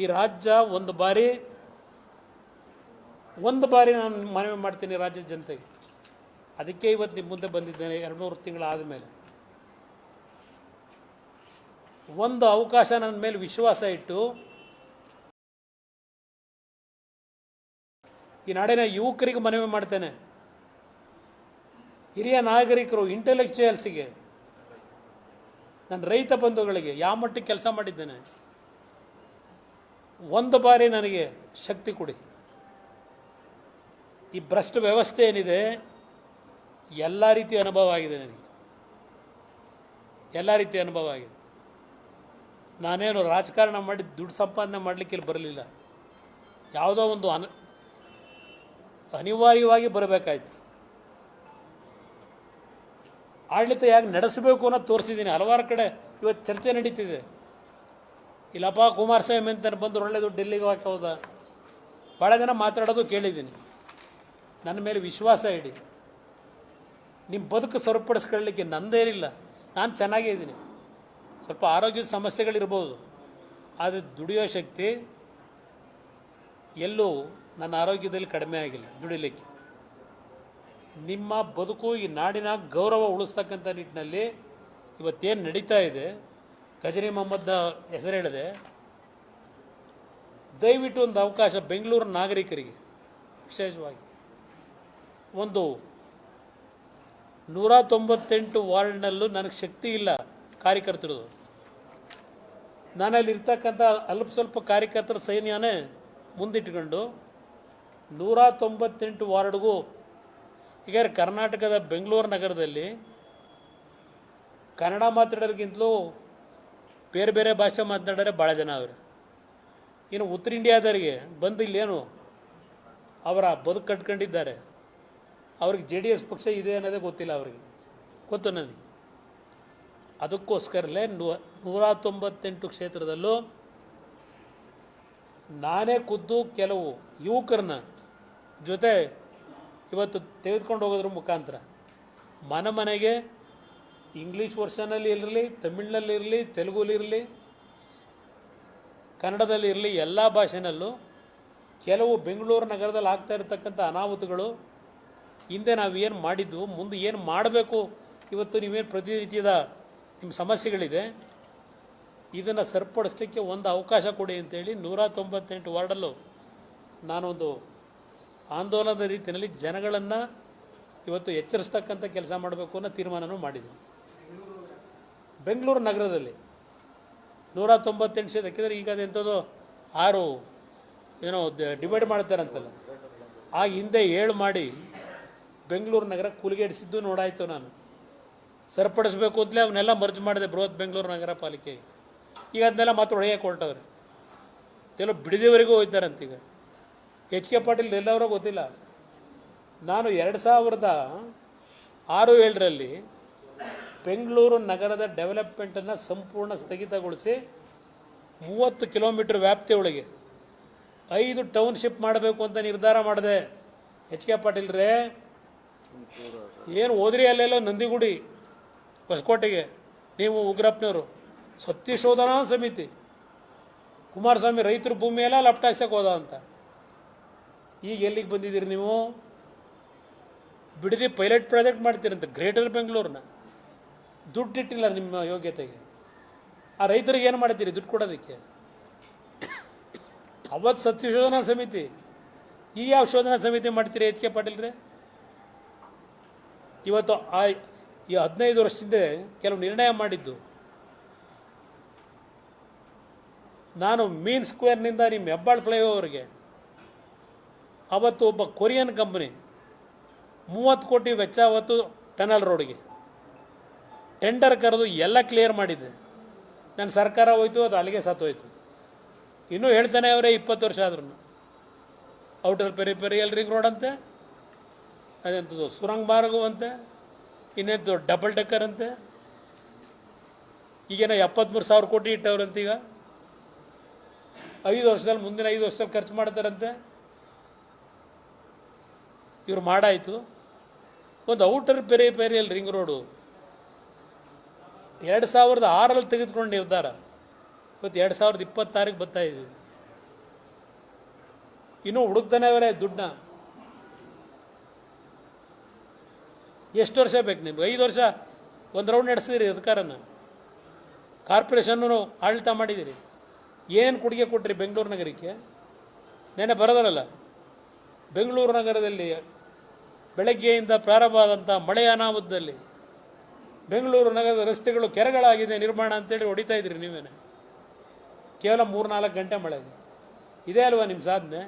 ಈ ರಾಜ್ಯ ಒಂದು ಬಾರಿ ಒಂದು ಬಾರಿ ನಾನು ಮನವಿ ಮಾಡ್ತೀನಿ ರಾಜ್ಯದ ಜನತೆಗೆ. ಅದಕ್ಕೆ ಇವತ್ತು ನಿಮ್ಮ ಮುಂದೆ ಬಂದಿದ್ದೇನೆ ಎರಡು ಮೂರು ತಿಂಗಳಾದ ಮೇಲೆ ಒಂದು ಅವಕಾಶ ನನ್ನ ಮೇಲೆ ವಿಶ್ವಾಸ ಇಟ್ಟು, ಈ ನಾಡಿನ ಯುವಕರಿಗೆ ಮನವಿ ಮಾಡ್ತೇನೆ. ಹಿರಿಯ ನಾಗರಿಕರು ಇಂಟೆಲೆಕ್ಚುಯಲ್ಸಿಗೆ ನನ್ನ ರೈತ ಬಂಧುಗಳಿಗೆ, ಯಾವ ಮಟ್ಟಿಗೆ ಕೆಲಸ ಮಾಡಿದ್ದೇನೆ ಒಂದು ಬಾರಿ ನನಗೆ ಶಕ್ತಿ ಕೊಡಿ. ಈ ಭ್ರಷ್ಟ ವ್ಯವಸ್ಥೆ ಏನಿದೆ, ಎಲ್ಲ ರೀತಿ ಅನುಭವ ಆಗಿದೆ ನನಗೆ. ಎಲ್ಲ ರೀತಿ ಅನುಭವ ಆಗಿದೆ. ನಾನೇನು ರಾಜಕಾರಣ ಮಾಡಿ ದುಡ್ಡು ಸಂಪಾದನೆ ಮಾಡಲಿಕ್ಕೆ ಇಲ್ಲಿ ಬರಲಿಲ್ಲ. ಯಾವುದೋ ಒಂದು ಅನ, ಅನಿವಾರ್ಯವಾಗಿ ಬರಬೇಕಾಯ್ತು. ಆಡಳಿತ ಯಾಕೆ ನಡೆಸಬೇಕು ಅನ್ನೋದು ತೋರಿಸಿದ್ದೀನಿ. ಹಲವಾರು ಕಡೆ ಇವತ್ತು ಚರ್ಚೆ ನಡೀತಿದೆ. ಇಲ್ಲಪ್ಪ ಕುಮಾರಸ್ವಾಮಿ ಅಂತ ಬಂದು ಒಳ್ಳೆಯದು ಡೆಲ್ಲಿಗೆ ಹಾಕಿ ಹೌದಾ. ಭಾಳ ಜನ ಮಾತಾಡೋದು ಕೇಳಿದ್ದೀನಿ. ನನ್ನ ಮೇಲೆ ವಿಶ್ವಾಸ ಇಡಿ. ನಿಮ್ಮ ಬದುಕು ಸರಿಪಡಿಸ್ಕೊಳ್ಳಲಿಕ್ಕೆ ನಂದೇನಿಲ್ಲ ನಾನು ಚೆನ್ನಾಗೇ ಇದ್ದೀನಿ. ಸ್ವಲ್ಪ ಆರೋಗ್ಯದ ಸಮಸ್ಯೆಗಳಿರ್ಬೋದು. ಆದರೆ ದುಡಿಯೋ ಶಕ್ತಿ ಎಲ್ಲೂ ನನ್ನ ಆರೋಗ್ಯದಲ್ಲಿ ಕಡಿಮೆ ಆಗಿಲ್ಲ, ದುಡಿಲಿಕ್ಕೆ. ನಿಮ್ಮ ಬದುಕು ಈ ನಾಡಿನ ಗೌರವ ಉಳಿಸ್ತಕ್ಕಂಥ ನಿಟ್ಟಿನಲ್ಲಿ ಇವತ್ತೇನು ನಡೀತಾ ಇದೆ ಗಜನಿ ಮೊಹಮ್ಮದ್ನ ಹೆಸರು ಹೇಳಿದೆ. ದಯವಿಟ್ಟು ಒಂದು ಅವಕಾಶ ಬೆಂಗಳೂರು ನಾಗರಿಕರಿಗೆ, ವಿಶೇಷವಾಗಿ. ಒಂದು, ನೂರ ತೊಂಬತ್ತೆಂಟು ವಾರ್ಡ್ನಲ್ಲೂ ನನಗೆ ಶಕ್ತಿ ಇಲ್ಲ ಕಾರ್ಯಕರ್ತರದು. ನಾನಲ್ಲಿ ಇರ್ತಕ್ಕಂಥ ಅಲ್ಪ ಸ್ವಲ್ಪ ಕಾರ್ಯಕರ್ತರ ಸೈನ್ಯನೇ ಮುಂದಿಟ್ಕೊಂಡು ನೂರ ತೊಂಬತ್ತೆಂಟು ವಾರ್ಡ್ಗೂ, ಈಗ ಕರ್ನಾಟಕದ ಬೆಂಗಳೂರು ನಗರದಲ್ಲಿ ಕನ್ನಡ ಮಾತಾಡೋರಿಗಿಂತಲೂ ಬೇರೆ ಬೇರೆ ಭಾಷೆ ಮಾತನಾಡೋರೆ ಭಾಳ ಜನ ಅವರು. ಇನ್ನು ಉತ್ತರ ಇಂಡಿಯಾದವರಿಗೆ ಬಂದು ಇಲ್ಲೇನು, ಅವರ ಬದುಕು ಕಟ್ಕೊಂಡಿದ್ದಾರೆ. ಅವ್ರಿಗೆ ಜೆ ಡಿ ಎಸ್ ಪಕ್ಷ ಇದೆ ಅನ್ನೋದೇ ಗೊತ್ತಿಲ್ಲ ಅವ್ರಿಗೆ. ಗೊತ್ತು ನನಗೆ. ಅದಕ್ಕೋಸ್ಕರಲೇ ನೂ- ನೂರ ತೊಂಬತ್ತೆಂಟು ಕ್ಷೇತ್ರದಲ್ಲೂ ನಾನೇ ಖುದ್ದು ಕೆಲವು ಯುವಕರನ್ನ ಜೊತೆ ಇವತ್ತು ತೆಗೆದುಕೊಂಡು ಹೋಗೋದ್ರ ಮುಖಾಂತರ ಮನೆ ಮನೆಗೆ ಇಂಗ್ಲೀಷ್ ವರ್ಷನಲ್ಲಿ ಇರಲಿ, ತಮಿಳ್ನಲ್ಲಿ ಇರಲಿ ತೆಲುಗುಲಿರಲಿ ಕನ್ನಡದಲ್ಲಿ ಇರಲಿ, ಎಲ್ಲ ಭಾಷೆನಲ್ಲೂ ಕೆಲವು ಬೆಂಗಳೂರು ನಗರದಲ್ಲಿ ಆಗ್ತಾ ಇರತಕ್ಕಂಥ ಅನಾಹುತಗಳು ಹಿಂದೆ ನಾವು ಏನು ಮಾಡಿದ್ದು ಮುಂದೆ ಏನು ಮಾಡಬೇಕು, ಇವತ್ತು ನೀವೇನು ಪ್ರತಿನಿತ್ಯದ ನಿಮ್ಮ ಸಮಸ್ಯೆಗಳಿದೆ, ಇದನ್ನು ಸರಿಪಡಿಸ್ಲಿಕ್ಕೆ ಒಂದು ಅವಕಾಶ ಕೊಡಿ ಅಂತೇಳಿ ನೂರ ತೊಂಬತ್ತೆಂಟು ವಾರ್ಡಲ್ಲೂ ನಾನೊಂದು ಆಂದೋಲನದ ರೀತಿಯಲ್ಲಿ ಜನಗಳನ್ನು ಇವತ್ತು ಎಚ್ಚರಿಸ್ತಕ್ಕಂಥ ಕೆಲಸ ಮಾಡಬೇಕು ಅನ್ನೋ ತೀರ್ಮಾನನೂ ಮಾಡಿದ್ದೀನಿ. ಬೆಂಗಳೂರು ನಗರದಲ್ಲಿ ನೂರ ತೊಂಬತ್ತೆಂಟು ಸೀಟ್ ಯಾಕೆಂದರೆ ಈಗ ಅದೆಂಥದ್ದು ಆರು ಏನೋ ಡಿವೈಡ್ ಮಾಡ್ತಾರಂತಲ್ಲ. ಆ ಹಿಂದೆ ಏಳು ಮಾಡಿ ಬೆಂಗಳೂರು ನಗರ ಕೂಲಿಗೆಡಿಸಿದ್ದು ನೋಡಾಯಿತು ನಾನು. ಸರಿಪಡಿಸ್ಬೇಕು ಅಂತಲೇ ಅವನ್ನೆಲ್ಲ ಮರ್ಜ್ ಮಾಡಿದೆ ಬೃಹತ್ ಬೆಂಗಳೂರು ನಗರ ಪಾಲಿಕೆ. ಈಗ ಅದನ್ನೆಲ್ಲ ಮತ್ತೆ ಒಳಗೆ ಕೊಟ್ಟವ್ರೆ ಕೆಲವು ಬಿಡದಿವರೆಗೂ ಹೋಯ್ತಾರಂತೀಗ. ಎಚ್ ಕೆ ಪಾಟೀಲ್ ಎಲ್ಲವರೂ ಗೊತ್ತಿಲ್ಲ. ನಾನು ಎರಡು ಸಾವಿರದ ಆರು ಏಳರಲ್ಲಿ ಬೆಂಗಳೂರು ನಗರದ ಡೆವಲಪ್ಮೆಂಟನ್ನು ಸಂಪೂರ್ಣ ಸ್ಥಗಿತಗೊಳಿಸಿ ಮೂವತ್ತು ಕಿಲೋಮೀಟ್ರ್ ವ್ಯಾಪ್ತಿಯೊಳಗೆ ಐದು ಟೌನ್ಶಿಪ್ ಮಾಡಬೇಕು ಅಂತ ನಿರ್ಧಾರ ಮಾಡಿದೆ. ಎಚ್ ಕೆ ಪಾಟೀಲ್ರೇ ಏನು ಹೋದ್ರಿ ಅಲ್ಲೆಲ್ಲೋ ನಂದಿಗುಡಿ, ಹೊಸಕೋಟೆಗೆ, ನೀವು ಉಗ್ರಪ್ಪನವರು, ಸತ್ಯಶೋಧನಾ ಸಮಿತಿ, ಕುಮಾರಸ್ವಾಮಿ ರೈತರ ಭೂಮಿ ಎಲ್ಲ ಲಪ್ಟಾಸಕ್ಕೆ ಹೋದ ಅಂತ. ಈಗ ಎಲ್ಲಿಗೆ ಬಂದಿದ್ದೀರಿ ನೀವು? ಬಿಡದಿ ಪೈಲಟ್ ಪ್ರಾಜೆಕ್ಟ್ ಮಾಡ್ತೀರಂತೆ ಗ್ರೇಟರ್ ಬೆಂಗಳೂರನ್ನ ದುಡ್ಡು ಇಟ್ಟಿಲ್ಲ ನಿಮ್ಮ ಯೋಗ್ಯತೆಗೆ. ಆ ರೈತರಿಗೆ ಏನು ಮಾಡ್ತೀರಿ? ದುಡ್ಡು ಕೊಡೋದಕ್ಕೆ? ಅವತ್ತು ಸತ್ಯಶೋಧನಾ ಸಮಿತಿ. ಈ ಯಾವ ಶೋಧನಾ ಸಮಿತಿ ಮಾಡ್ತೀರಿ ಎಚ್ ಕೆ ಪಾಟೀಲ್ರೆ ಇವತ್ತು ಆ ಈ ಹದಿನೈದು ವರ್ಷದಿಂದ ಕೆಲವು ನಿರ್ಣಯ ಮಾಡಿದ್ದು. ನಾನು ಮೀನ್ ಸ್ಕ್ವೇರ್ನಿಂದ ನಿಮ್ಮ ಹೆಬ್ಬಾಳ್ ಫ್ಲೈಓವರ್ಗೆ ಅವತ್ತು ಒಬ್ಬ ಕೊರಿಯನ್ ಕಂಪ್ನಿ ಮೂವತ್ತು ಕೋಟಿ ವೆಚ್ಚ ಅವತ್ತು ಟನಲ್ ರೋಡ್ಗೆ. ಟೆಂಡರ್ ಕರೆದು ಎಲ್ಲ ಕ್ಲಿಯರ್ ಮಾಡಿದ್ದೆ ನನ್ನ ಸರ್ಕಾರ ಹೋಯ್ತು, ಅದು ಅಲ್ಲಿಗೆ ಸತ್ತೋಯ್ತು ಇನ್ನೂ ಹೇಳ್ತಾನೆ ಅವರೇ ಇಪ್ಪತ್ತು ವರ್ಷ ಆದ್ರೂ ಔಟರ್ ಪೆರಿಪೆರಿಯಲ್ ರಿಂಗ್ ರೋಡ್ ಅಂತೆ ಅದೆಂಥದ್ದು ಸುರಂಗ್ ಮಾರ್ಗು ಅಂತೆ ಇನ್ನೆಂಥದ್ದು ಡಬಲ್ ಡೆಕ್ಕರ್ ಅಂತೆ. ಈಗೇನ ಎಪ್ಪತ್ತ್ಮೂರು ಸಾವಿರ ಕೋಟಿ ಇಟ್ಟವ್ರಂತೆ ಈಗ. ಐದು ವರ್ಷದಲ್ಲಿ, ಮುಂದಿನ ಐದು ವರ್ಷದಲ್ಲಿ ಖರ್ಚು ಮಾಡ್ತಾರಂತೆ. ಇವ್ರು ಮಾಡಾಯಿತು. ಒಂದು ಔಟರ್ ಪೆರಿಪೆರಿಯಲ್ ರಿಂಗ್ ರೋಡು ಎರಡು ಸಾವಿರದ ಆರಲ್ಲಿ ತೆಗೆದುಕೊಂಡು ನಿರ್ಧಾರ ಇವತ್ತು ಎರಡು ಸಾವಿರದ ಇಪ್ಪತ್ತಾರಿಗೆ ಬರ್ತಾ ಇದ್ದೀವಿ ಇನ್ನೂ ಹುಡುಕ್ತಾನೆ ಅವರೇ ದುಡ್ಡನ್ನ. ಎಷ್ಟು ವರ್ಷ ಬೇಕು ನಿಮ್ಗೆ? ಐದು ವರ್ಷ ಒಂದು ರೌಂಡ್ ನಡೆಸಿದಿರಿ ಅಧಿಕಾರನ. ಕಾರ್ಪೊರೇಷನ್ನು ಆಡಳಿತ ಮಾಡಿದ್ದೀರಿ ಏನು ಕೊಡುಗೆ ಕೊಟ್ರಿ ಬೆಂಗಳೂರು ನಗರಕ್ಕೆ? ನೆನೆ ಬರೋದರಲ್ಲ. ಬೆಂಗಳೂರು ನಗರದಲ್ಲಿ ಬೆಳಗ್ಗೆಯಿಂದ ಪ್ರಾರಂಭ ಆದಂಥ ಮಳೆಯ ಅನಾಹುತದಲ್ಲಿ ಬೆಂಗಳೂರು ನಗರದ ರಸ್ತೆಗಳು ಕೆರೆಗಳಾಗಿದೆ, ನಿರ್ಮಾಣ ಅಂತೇಳಿ ಹೊಡಿತಾ ಇದ್ರಿ ನೀವೇನೆ. ಕೇವಲ ಮೂರು ನಾಲ್ಕು ಗಂಟೆ ಮಳೆಗೆ ಇದೇ. ಅಲ್ವಾ ನಿಮ್ಮ ಸಾಧನೆ?